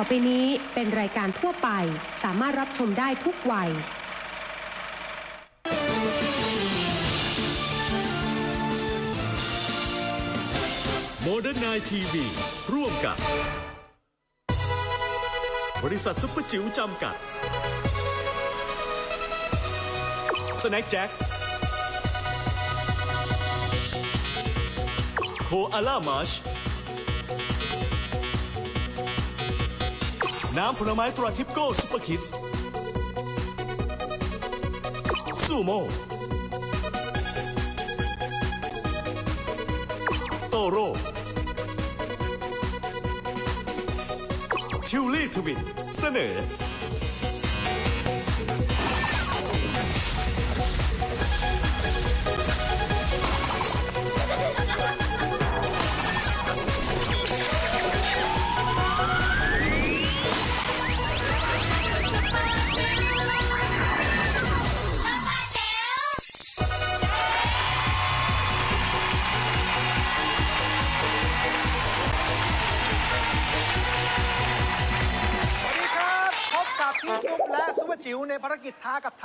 ต่อไปนี้เป็นรายการทั่วไป สามารถรับชมได้ทุกวัย โมเดิร์นไนทีวีร่วมกับบริษัทซุปเปอร์จิ๋วจำกัด สแน็คแจ็คโคอาล่ามาช น้ำผลไม้ตราทิปโก้ซุปเปอร์คิสซูโม่โตโร่ทิวลี่ทวินเสนอ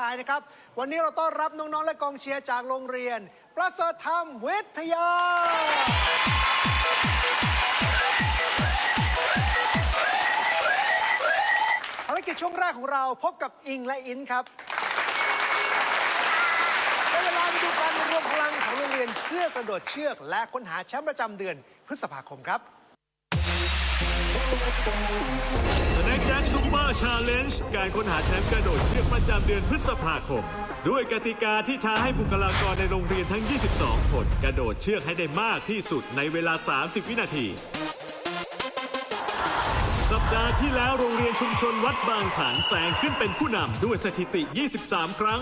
ายนะครับ วันนี้เราต้อนรับน้อง ๆ และกองเชียร์จากโรงเรียน ประเสริฐธรรมวิทยา ภารกิจช่วงแรกของเราพบกับอิงและอินครับได้เวลาไปดูการรวมพลังของโรงเรียนเพื่อกระโดดเชือก และค้นหาแชมป์ประจำเดือนพฤษภาคมครับ สแน็คแจ็คซุปเปอร์ชาเลนจ์การค้นหาแชมป์กระโดดเชือกประจำเดือนพฤษภาคม ด้วยกติกาที่ท้าให้บุคลากรในโรงเรียนทั้ง 22 คน กระโดดเชือกให้ได้มากที่สุดในเวลา 30 วินาที สัปดาห์ที่แล้วโรงเรียนชุมชนวัดบางขันแสงขึ้นเป็นผู้นำด้วยสถิติ 23 ครั้ง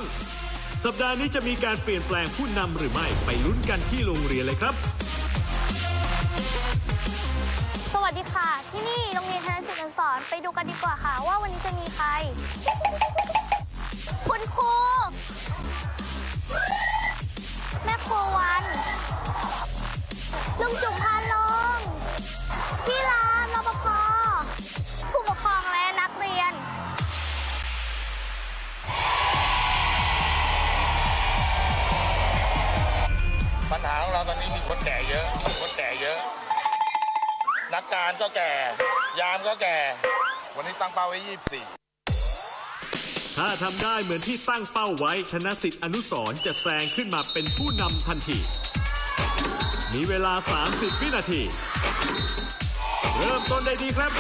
สัปดาห์นี้จะมีการเปลี่ยนแปลงผู้นำหรือไม่ไปลุ้นกันที่โรงเรียนเลยครับ ที่นี่โรงเรียนธนศิลป์อักษรไปดูกันดีกว่าค่ะ ว่าวันนี้จะมีใคร คุณครู แม่ครัววันลุงจุ๋มพานลารก็แก่ ยามก็แก่ วันนี้ตั้งเป้าไว้ 24ถ้าทำได้เหมือนที่ตั้งเป้าไว้ธนสิทธิ์อนุสรจะแซงขึ้นมาเป็นผู้นำทันที มีเวลา 30 วินาที เริ่มต้นได้ดีครับ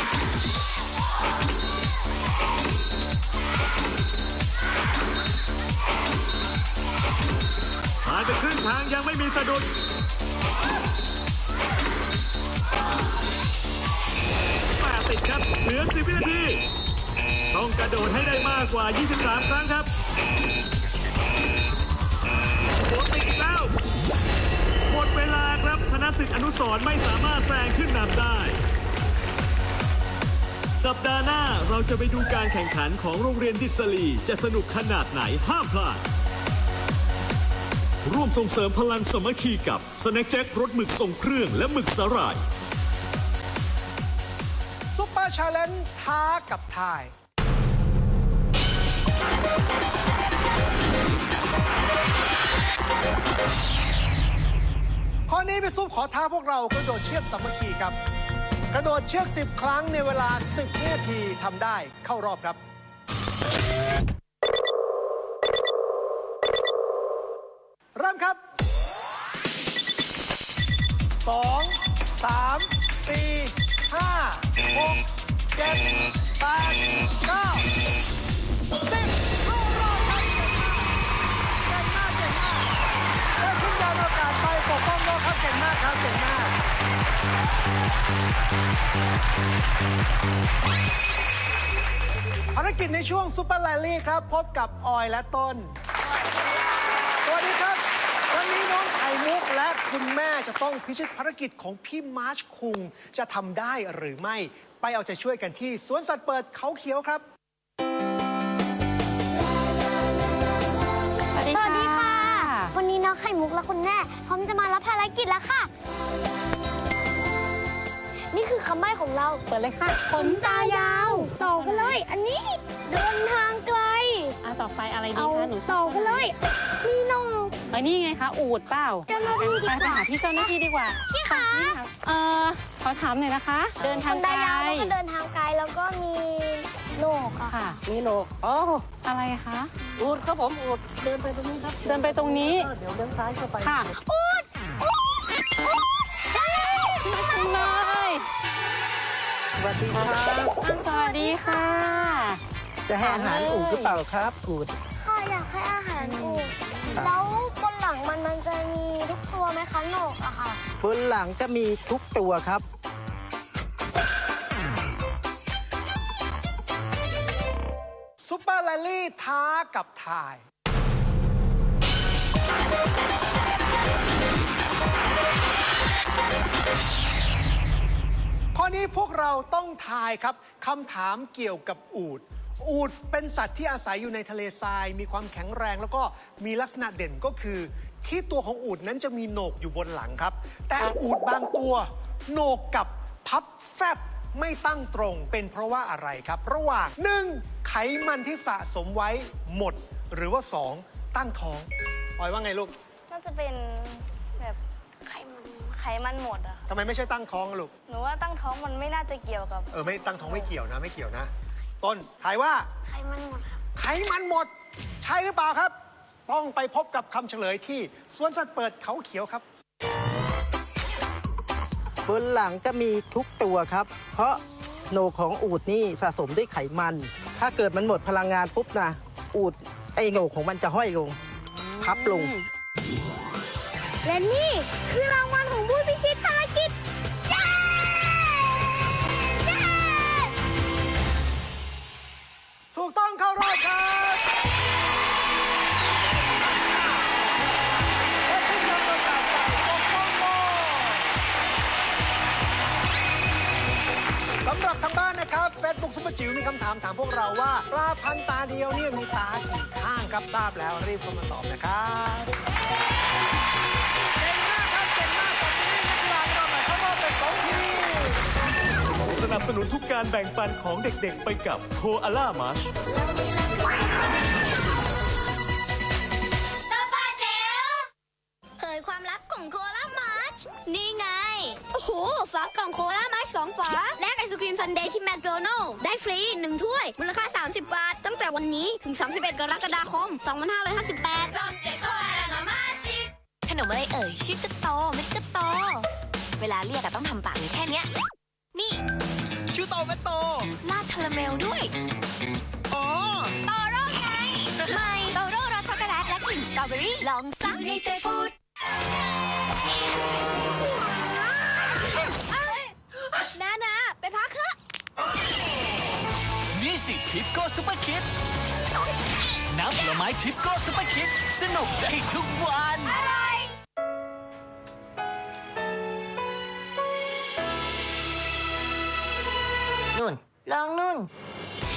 ผ่านไปครึ่งทางยังไม่มีสะดุด ติดครับเหลือ 10 วินาที ต้องกระโดดให้ได้มากกว่า 23 ครั้งครับโหติดอีกแล้ว หมดเวลาครับ ธนสิทธิ์อนุสรไม่สามารถแซงขึ้นนำได้ สัปดาห์หน้าเราจะไปดูการแข่งขันของโรงเรียนดิสลี จะสนุกขนาดไหนห้ามพลาดร่วมส่งเสริมพลังสมัคคีกับสแน็คแจ็ครสหมึกทรงเครื่องและหมึกสาหร่ายาเลนจ์ท้ากับทาย ข้อนี้พี่ซุปขอท้าพวกเรากระโดดเชือกสามัคคีครับ กระโดดเชือก 10 ครั้งในเวลา 10วินาทีทำได้เข้ารอบครับ เริ่มครับสองสามสี่ห้าหก เจ็ดแปดเก้าสิบเข้ารอบครับเก่งมากเก่งมากได้ขึ้นยานอากาศไปปกป้องโลกครับเก่งมากครับเก่งมากภารกิจในช่วงซุปเปอร์ไลลี่ครับ พบกับออยและต้น สวัสดีครับ วันนี้น้องไข่มุกและคุณแม่จะต้องพิชิตภารกิจของพี่มาร์ชคุง จะทำได้หรือไม่ ไปเอาใจช่วยกันที่สวนสัตว์เปิดเขาเขียวครับ สวัสดีค่ะ วันนี้น้องไข่มุกและคุณแม่พร้อมจะมารับภารกิจแล้วค่ะ นี่คือคำใบ้ของเรา เปิดเลยค่ะขนตายาวอันนี้เดินทางไกล อะต่อไปอะไรดีเอาคะหนูชต่ออบไปเลยมีนกเอ้ยนี่ไงคะอูดเปล่าเจ้าหน้าที่ดีกว่า ไปไปหาพี่เจ้าหน้าที่ดีกว่าพี่คะนี่ค่ะเอ่อขอถามหน่อยนะคะ เดินทางคนไกดาลยาวแล้วก็เดินทางไกลแล้วก็มีนกอะค่ะ มีโลกโอ้อะไรคะอูดครับผมอูดเดินไปตรงนี้ครับเดินไปตรงนี้เดี๋ยวเลี้ยวซ้ายเข้าไปค่ะ อูดอูดอูดได้คุณเลยสวัสดีครับ สวัสดีค่ะ จะให้อาหารอูดหรือเปล่าครับอูด ค่ะอยากให้อาหารอูดแล้วบนหลังมันมันจะมีทุกตัวไหมคะนกอะค่ะ บนหลังจะมีทุกตัวครับ ซุปเปอร์แรลลี่ท้ากับทาย ข้อนี้พวกเราต้องทายครับคำถามเกี่ยวกับอูด อูดเป็นสัตว์ที่อาศัยอยู่ในทะเลทราย มีความแข็งแรง แล้วก็มีลักษณะเด่นก็คือ ที่ตัวของอูดนั้นจะมีโหนกอยู่บนหลังครับ แต่อูดบางตัวโหนกกับพับแฟบไม่ตั้งตรงเป็นเพราะว่าอะไรครับ ระหว่าง 1. ไขมันที่สะสมไว้หมด หรือว่า 2. ตั้งท้องออยว่าไงลูกน่าจะเป็นแบบไขมันไขมันหมดอะค่ะทำไมไม่ใช่ตั้งท้องอะลูกหนูว่าตั้งท้องมันไม่น่าจะเกี่ยวกับ เออไม่ตั้งท้องไม่เกี่ยวนะไม่เกี่ยวนะ ต้นทายว่า ไขมันหมดครับ ไขมันหมด ใช่หรือเปล่าครับ ต้องไปพบกับคำเฉลยที่สวนสัตว์เปิดเขาเขียวครับ บนหลังจะมีทุกตัวครับ เพราะโหนกของอูดนี่สะสมด้วยไขมัน ถ้าเกิดมันหมดพลังงานปุ๊บนะอูดไอโหนกของมันจะห้อยลงพับลง และนี่คือรางวัลของผู้พิชิตภารกิจ ถูกต้องเข้ารอบครับและทุกคนประกาศจากปกป้องโลกสำหรับทางบ้านนะครับ Facebook ซุปเปอร์จิ๋วมีคำถามถามพวกเราว่าปลาพันตาเดียวเนี่ยมีตากี่ข้างครับทราบแล้วรีบเข้ามาตอบนะครับ นับสนุนทุกการแบ่งปันของเด็กๆ ไปกับโคอาล่ามัชเผยความลับของโคลามาชนี่ไง โอ้โหฝากล่องโคลามาชสองฝา แลกไอศครีมซันเดย์ที่แมคโดนัลล์ได้ฟรีหนึ่งถ้วย มูลค่า 30 บาท ตั้งแต่วันนี้ถึง 31 กรกฎาคม 2558ขนมอะไรเอ่ยชื่อก็โตเม็ดก็โตเวลาเรียกอะต้องทำปากอยู่แค่เนี้ย นี่ชื่อ โตเมโต ลาดคาราเมลด้วยอ๋อโตโร่ไง ไม่โตโร่รสช็อกโกแลตและกลิ่นสตรอเบอรี่ลองซักในเตฟูดนานาไปพักเถอะนี่สิทิปโก้ซุปเปอร์คิดน้ำผลไม้ทิปโก้ซุปเปอร์คิดสนุกได้ทุกวันนุ่น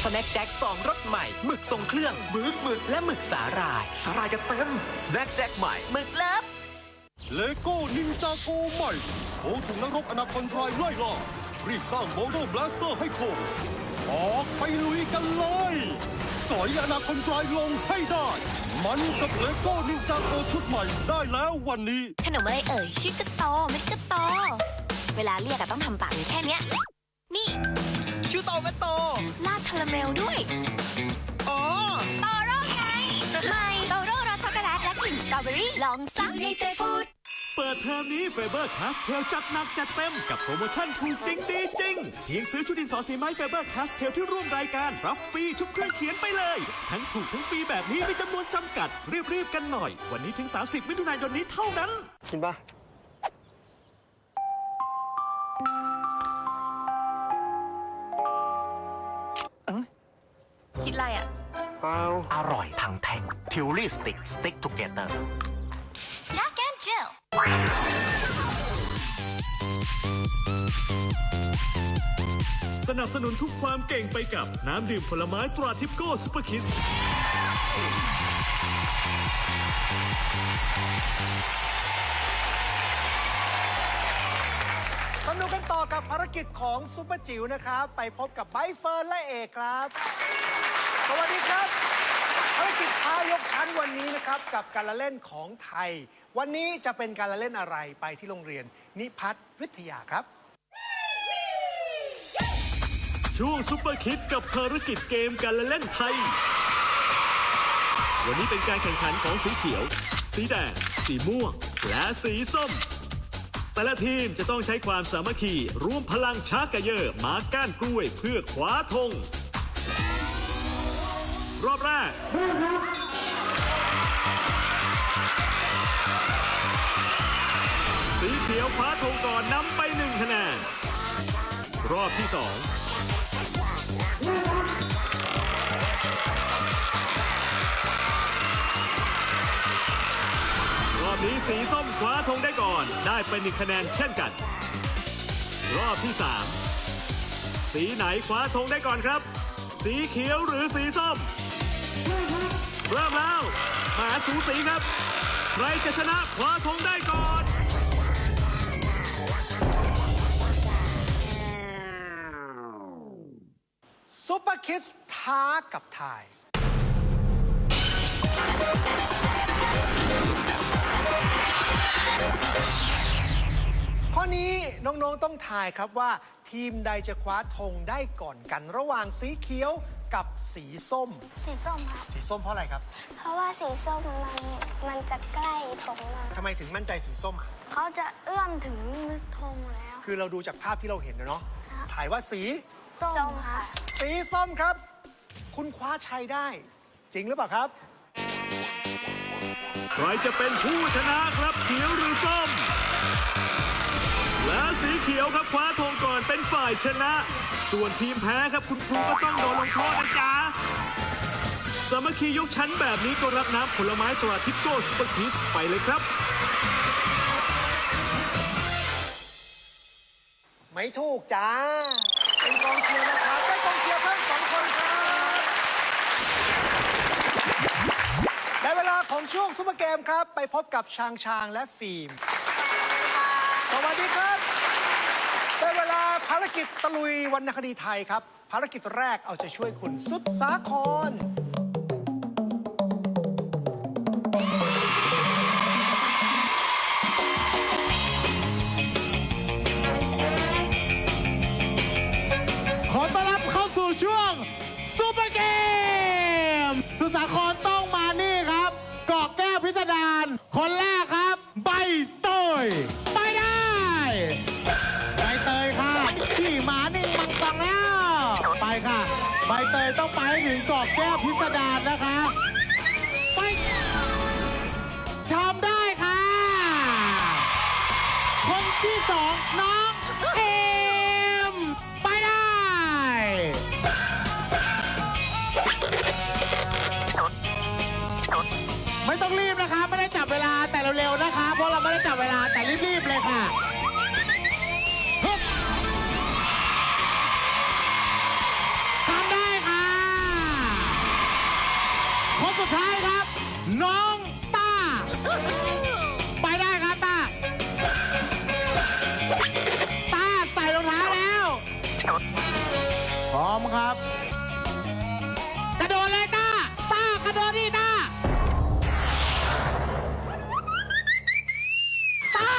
สแน็คแจ็คสองรสใหม่หมึกทรงเครื่องหมึกหมึกและหมึกสาหร่าย สาหร่ายจะเต็มสแน็คแจ็คใหม่หมึกเลิฟเลโก้นินจาโกใหม่โคงถึงนักรบอนาคอนทรายไล่ล่ารีบสร้างโมโดบลาสเตอร์ให้โคงออกไปลุยกันเลยสอยอนาคอนทรายลงให้ได้ มันกับเลโก้นินจาโกชุดใหม่ได้แล้ววันนี้ ขนมอะไรเอ่ยชื่อก็โตเม็ดก็โต เวลาเรียกอะต้องทำปากอยู่แค่เนี้ยนี่ ชื่อโตเมโต ลาดคาราเมลด้วย อ๋อโตโร่ไงไม่โตโร่รสช็อกโกแลตและกลิ่นสตรอเบอรี่ลองซักในเตฟูดเปิดเทอมนี้เฟเบอร์คาสเทลจัดหนักจัดเต็ม กับโปรโมชั่นถูกจริงดีจริง เพียงซื้อชุดดินสอสีไม้เฟเบอร์คาสเทลที่ร่วมรายการ รับฟรีชุดเครื่องเขียนไปเลย ทั้งถูกทั้งฟรีแบบนี้มีจำนวนจำกัด รีบๆกันหน่อย วันนี้ถึง 30 มิถุนายนนี้เท่านั้น กินปะ คิดอะไรอะ เปล่าอร่อยทางแท่งทิวลี่สติ๊กสติ๊กทูเกเตอร์ Jack and Jill สนับสนุนทุกความเก่งไปกับน้ำดื่มผลไม้ตราทิปโก้ซุปเปอร์คิส สนุกกันต่อกับภารกิจของซุปเปอร์จิ๋วนะครับ ไปพบกับใบเฟิร์นและเอกครับ สวัสดีครับภารกิจท้ายกชั้นวันนี้นะครับกับการละเล่นของไทย วันนี้จะเป็นการละเล่นอะไรไปที่โรงเรียน นิพัฒน์วิทยาครับ ช่วงซุปเปอร์คิดกับภารกิจเกมการละเล่นไทย วันนี้เป็นการแข่งขันของสีเขียว สีแดง สีม่วง และสีส้ม แต่ละทีมจะต้องใช้ความสามัคคีร่วมพลังชากกระเยอะมาก้านกล้วยเพื่อคว้าธง รอบแรกสีเขียวคว้าธงก่อนนำไปหนึ่งคะแนน รอบที่สองรอบนี้สีส้มคว้าธงได้ก่อน ได้ไปหนึ่งคะแนนเช่นกัน รอบที่3สีไหนคว้าธงได้ก่อนครับ สีเขียวหรือสีส้ม เริ่มแล้วหาสูสีครับ ใครจะชนะคว้าธงได้ก่อน ซุปเปอร์คิดท้ากับทาย ข้อนี้น้อง ๆ ต้องทายครับว่าทีมใดจะคว้าธงได้ก่อนกันระหว่างสีเขียว กับสีส้ม สีส้มครับ สีส้มเพราะอะไรครับเพราะว่าสีส้มมันมันจะใกล้ธงมากทำไมถึงมั่นใจสีส้มอะเขาจะเอื้อมถึงธงแล้ว คือเราดูจากภาพที่เราเห็นนะเนาะครับถ่ายว่าสี ส้มค่ะ สีส้มครับ คุณคว้าชัยได้ จริงหรือเปล่าครับ ใครจะเป็นผู้ชนะครับเขียวหรือส้ม และสีเขียวครับคว้าธง ชนะ ส่วนทีมแพ้ครับคุณครูก็ต้องโดนลงโทษนะจ๊ะสามัคคียกชั้นแบบนี้ก็รับน้ำผลไม้ตราทิปโก้สปอร์คิสไปเลยครับ ไม่ถูกจ้า เป็นกองเชียร์นะครับได้กองเชียร์เพิ่มสองคนครับได้เวลาของช่วงซุปเปอร์เกมครับ ไปพบกับชางชางและฟิล์ม สวัสดีครับ ภารกิจตะลุยวรรณคดีไทยครับ ภารกิจแรกเอาใจช่วยคุณสุดสาคร ขอต้อนรับเข้าสู่ช่วง ต้องไปให้ถึงเกาะแก้วพิสดารนะคะ ไปทำได้ค่ะ คนที่สองน้องเอมไปได้ ไม่ต้องรีบนะคะ ไม่ได้จับเวลาแต่เร็วๆนะคะ อมครับ กระโดดเลยต้าต้ากระโดดดิต้าต้า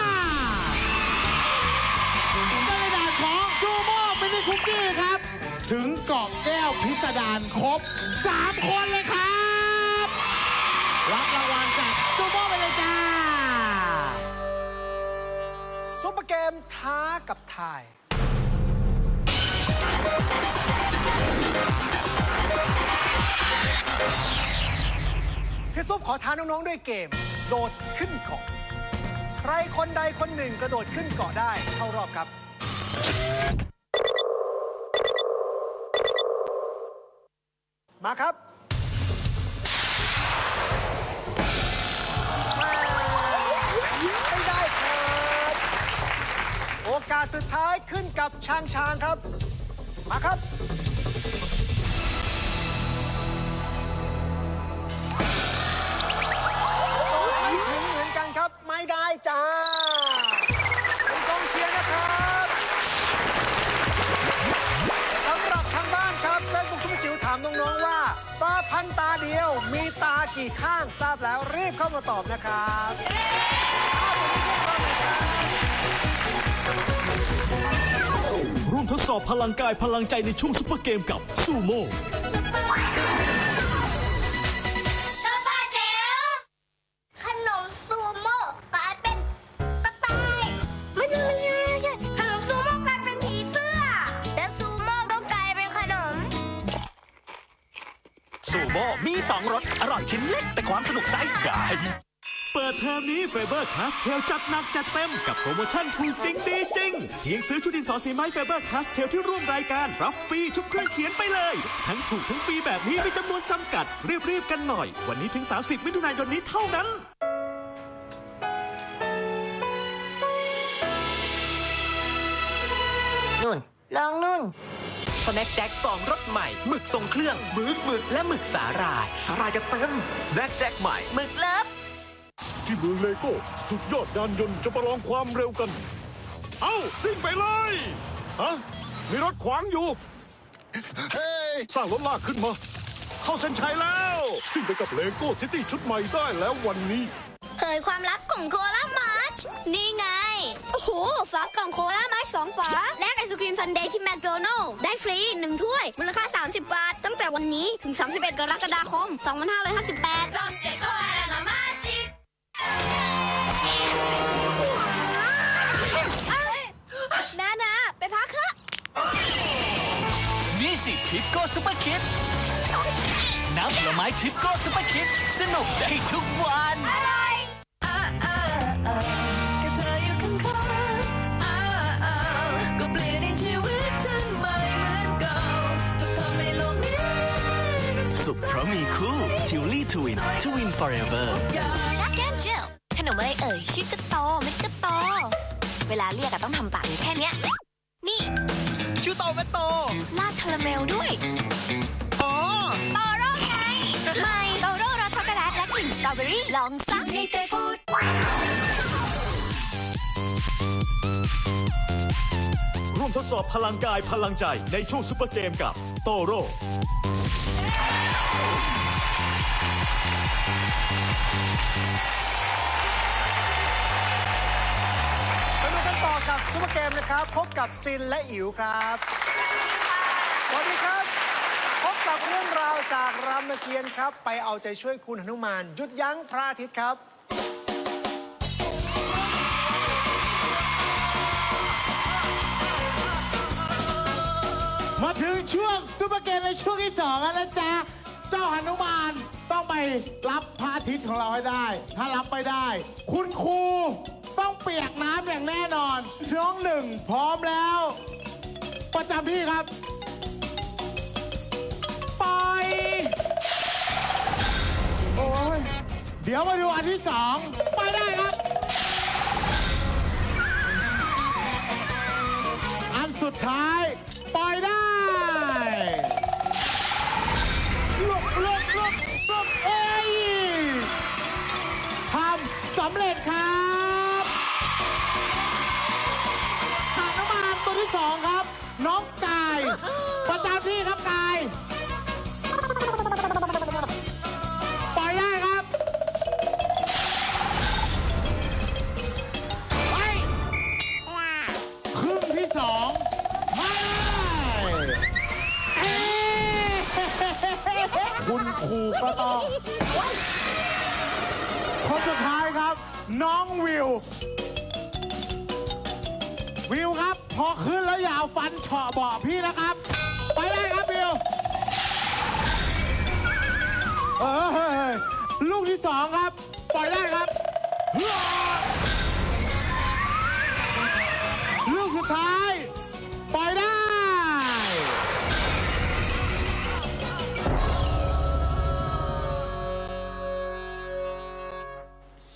ได้ด่านของซูโม่มินิคุกกี้ครับ ถึงเกาะแก้วพิสดารครบ 3 คนเลยครับ รับรางวัลจากซูโม่ไปเลยจ้าซุปเปอร์เกมท้ากับทาย ซุปขอท้าน้องๆด้วยเกม โดดขึ้นเกาะ ใครคนใดคนหนึ่งกระโดดขึ้นเกาะได้เข้ารอบครับ มาครับไม่ได้ครับ โอกาสสุดท้ายขึ้นกับช้างช้างครับ มาครับ ได้จ้าคุณนกองเชียร์นะครับสำหรับทางบ้านครับเฟนบุ๊กซุปจิ๋วถามน้องๆว่าตาพันตาเดียว มีตากี่ข้างทราบแล้วรีบเข้ามาตอบนะครับร่วมทดสอบพลังกายพลังใจในช่วงซุปเปอร์เกมกับซูโม่ สูโม่มีสองรสอร่อยชิ้นเล็กแต่ความสนุกไซส์ใหญ่เปิดเทอมนี้เฟเบอร์คาสเทลจัดหนักจัดเต็มกับโปรโมชั่นถูกจริงดีจริง เพียงซื้อชุดดินสอสีไม้เฟเบอร์คาสเทลที่ร่วมรายการ รับฟรีชุดเครื่องเขียนไปเลย ทั้งถูกทั้งฟรีแบบนี้มีจำนวนจำกัด รีบๆกันหน่อย วันนี้ถึง 30 มิถุนายนนี้เท่านั้นนุ่นลองนุ่น สแน็คแจ็คสองรสใหม่หมึกทรงเครื่องหมึกหมึกและหมึกสาหร่าย สาหร่ายจะเต็มสแน็คแจ็คใหม่หมึกเลิฟที่เมืองเลโก้สุดยอดยานยนต์จะประลองความเร็วกัน เอ้าซิ่งไปเลยฮะมีรถขวางอยู่เฮ้ยสร้างรถลากขึ้นมา เข้าเส้นชัยแล้ว ซิ่งไปกับเลโก้ซิตี้ชุดใหม่ได้แล้ววันนี้เผยความลับของโคลามาร์ชนี่ไง โอ้โห ฝากล่องโคลามาร์ชสองฝา แลกไอศครีมซันเดย์ที่แมคโดนัลล์ได้ฟรีหนึ่งถ้วย มูลค่า 30 บาท ตั้งแต่วันนี้ถึง 31 กรกฎาคม 2558นานาไปพักเถอะนี่สิทิปโก้ซุปเปอร์คิดน้ำผลไม้ทิปโก้ซุปเปอร์คิดสนุกได้ทุกวันะมีคู่ทิวลี่ทวินทวิน forever ชักแก้มเจลขนมอะไรเอ่ย ชื่อกระโตเม็ดกระโต เวลาเรียกอะต้องทำปากอยู่แค่เนี้ย นี่ ชื่อโตเมโต ลาดคาราเมลด้วยอ๋อโตโร่ไงไม่โตโร่รสช็อกโกแลตและกลิ่นสตรอเบอรี่ลองซักในเตฟูด ร่วมทดสอบพลังกายพลังใจในช่วงซุปเปอร์เกมกับโตโร่สนุกกันต่อกับซุปเปอร์เกมนะครับ พบกับซินและอิ๋วครับ สวัสดีครับ พบกับเรื่องราวจากรามเกียรติ์ครับ ไปเอาใจช่วยคุณหนุมานหยุดยั้งพระอาทิตย์ครับ ปเปอร์เกมในช่วงที่สองแล้วนะจ๊ะ เจ้าหนุมานต้องไปรับพระอาทิตย์ของเราให้ได้ ถ้ารับไปได้ คุณครูต้องเปียกน้ำอย่างแน่นอน น้องหนึ่งพร้อมแล้ว ประจำที่ครับ ไป โอ้ยเดี๋ยวมาดูอันที่สองไปได้ครับ อันสุดท้าย ปล่อยได้ ลุกลุกเอ้ยทำสำเร็จครับหาน้ำมันตัวที่สองครับ น้อง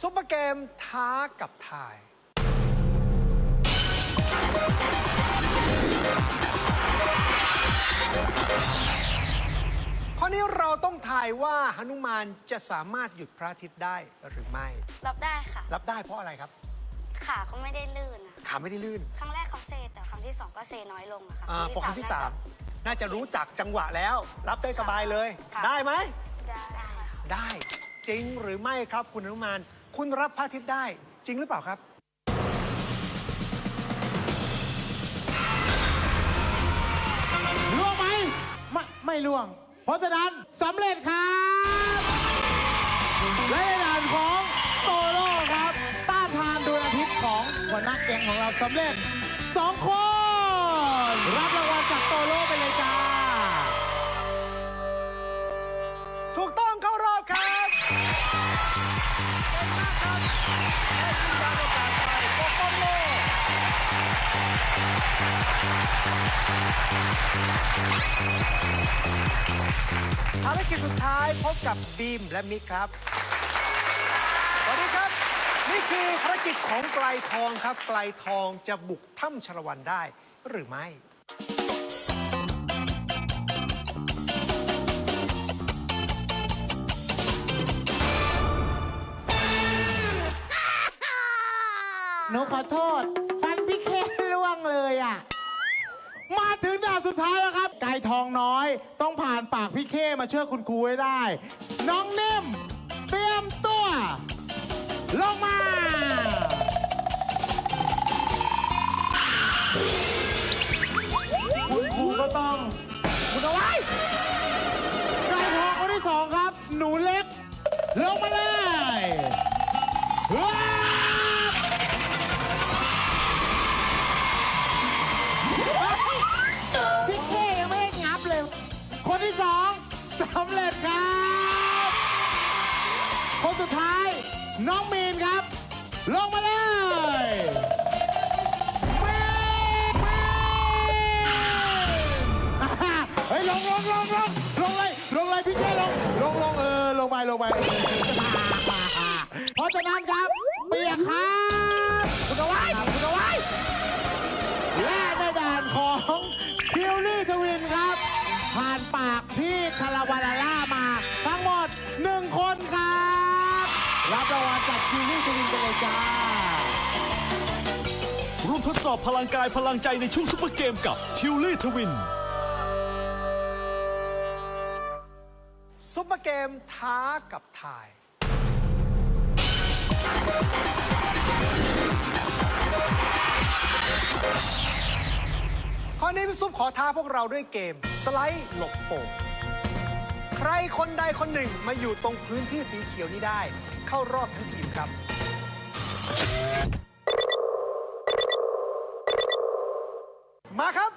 ซุปเปอร์เกมท้ากับทาย ข้อนี้เราต้องทายว่าหนุมานจะสามารถหยุดพระอาทิตย์ได้หรือไม่ รับได้ค่ะ รับได้เพราะอะไรครับ ขาเขาไม่ได้ลื่นนะขาไม่ได้ลื่นครั้งแรกเขาเซแต่ครั้งที่สองก็เซน้อยลงอะค่ะอ่าพอครั้งที่สามน่าจะรู้จักจังหวะแล้ว รับได้สบายเลย ได้ไหมได้จริงหรือไม่ครับคุณอนุมาน คุณรับพระอาทิตย์ได้จริงหรือเปล่าครับล่วงไหมไม่ไม่ล่วง เพราะฉะนั้นสำเร็จครับและในด่านของโตโร่ครับ ต้านทานดวงอาทิตย์ของหัวหน้าแก๊งของเราสำเร็จสองคน รับรางวัลจากโตโร่ไปเลยจ้า ภารกิจสุดท้ายพบกับบีมและมิกครับ สวัสดีครับ นี่คือภารกิจของไกลทองครับ ไกลทองจะบุกถ้ำชลวันได้หรือไม่ หนูขอโทษ ฟันพี่เคล่วงเลยอะ มาถึงด่านสุดท้ายแล้วครับ ไก่ทองน้อย ต้องผ่านปากพี่เคมาช่วยคุณครูให้ได้ น้องนิ่ม เตรียมตัว ลงมา คุณครูก็ต้อง คุณเอาไว้ไก่ทองคนที่สองครับ หนูเล็ก ลงมาเลย สำเร็จครับ คนสุดท้าย น้องมีนครับ ลงมาเลยมีนมีนอ่าเฮ้ยลงลงลงลงลงเลยลงเลยพี่เคลงลงลงเออลงไปลงไปเพราะฉะนั้นครับเปียกครับคุณเอาไว้คุณเอาไว้และในด่านของคิวลี่ทวินครับ ผ่านปากพี่คาราวาลาล่ามา ทั้งหมดหนึ่งคนครับ รับรางวัลจากคิวลี่ทวินไปเลยจ้า ร่วมทดสอบพลังกายพลังใจในช่วงซุปเปอร์เกมกับทิวลี่ทวิน ซุปเปอร์เกมท้ากับทาย ข้อนี้พี่ซุปขอท้าพวกเราด้วยเกม สไลด์หลบโป่งใครคนใดคนหนึ่งมาอยู่ตรงพื้นที่สีเขียวนี้ได้ เข้ารอบทั้งทีมครับ มาครับ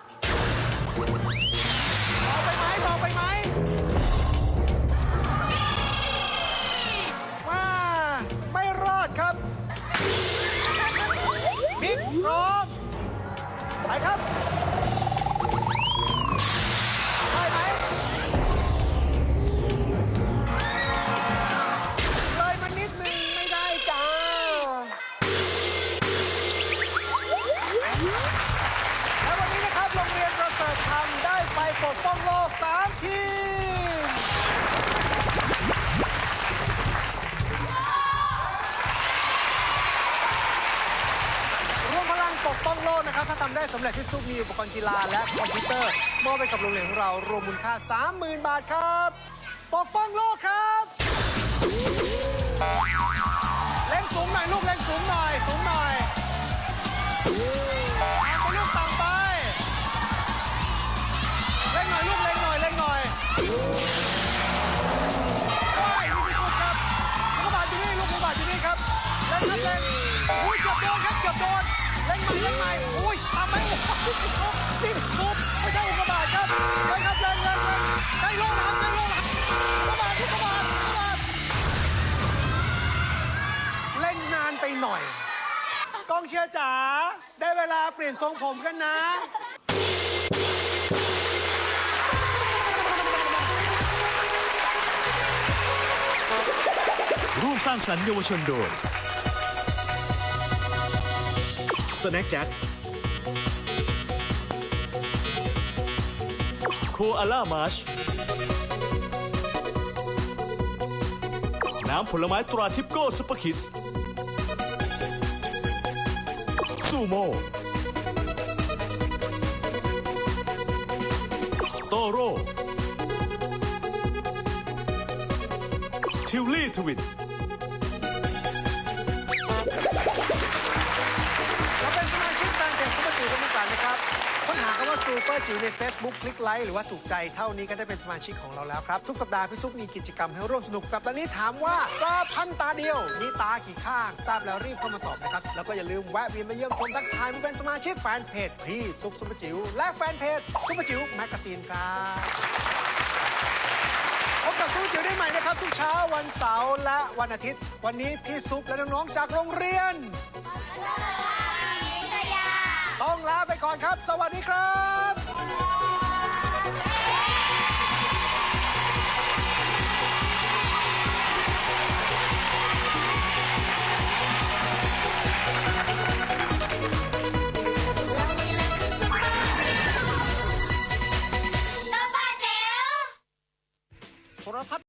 ต่อไปไหมต่อไปไหมมาไม่รอดครับมิกพร้อมไปครับ ป้องโลกนะครับ ถ้าทำได้สำเร็จพี่ซุปมีอุปกรณ์กีฬาและคอมพิวเตอร์มอบไปกับโรงเรียนของเรารวมมูลค่า 30,000 บาทครับ ปกป้องโลกครับเล่นสูงหน่อยลูกเล่นสูงหน่อยสูงหน่อย นใหม่อุ้ยทำไหมโอ้โหนี่ทุบไม่ใช่อุกกาบาตครับเล่นครับเล่นเล่นเล่นได้โลหลังได้โลหลังอุกกาบาตอุกกาบาตอุกกาบาตเล่นนานไปหน่อย กองเชียร์จ๋าได้เวลาเปลี่ยนทรงผมกันนะร่วมสร้างสรรค์เยาวชนโดย สแน็คแจ็คโคอาล่ามาร์ชน้ำผลไม้ตราทิปโก้ซุปเปอร์คิสซูโม่โตโร่ทิวลี่ทวิน ซูเปอร์จิ๋วใน Facebook คลิกไลค์หรือว่าถูกใจเท่านี้ก็ได้เป็นสมาชิกของเราแล้วครับ ทุกสัปดาห์พี่ซุปมีกิจกรรมให้ร่วมสนุกสัปดาห์นี้ถามว่าปลาพันตาเดียว มีตากี่ข้าง ทราบแล้วรีบเข้ามาตอบนะครับ แล้วก็อย่าลืมแวะเวียนมาเยี่ยมชมทักทายมาเป็นสมาชิกแฟนเพจพี่ซุปซุปเปอร์จิ๋วและแฟนเพจซุปเปอร์จิ๋วแมกกาซีนครับพบกับซุปเปอร์จิ๋วได้ใหม่นะครับทุกเช้าวันเสาร์และวันอาทิตย์ วันนี้พี่ซุปและน้องๆจากโรงเรียน ต้องลาไปก่อนครับ สวัสดี ครับโทรทัศน์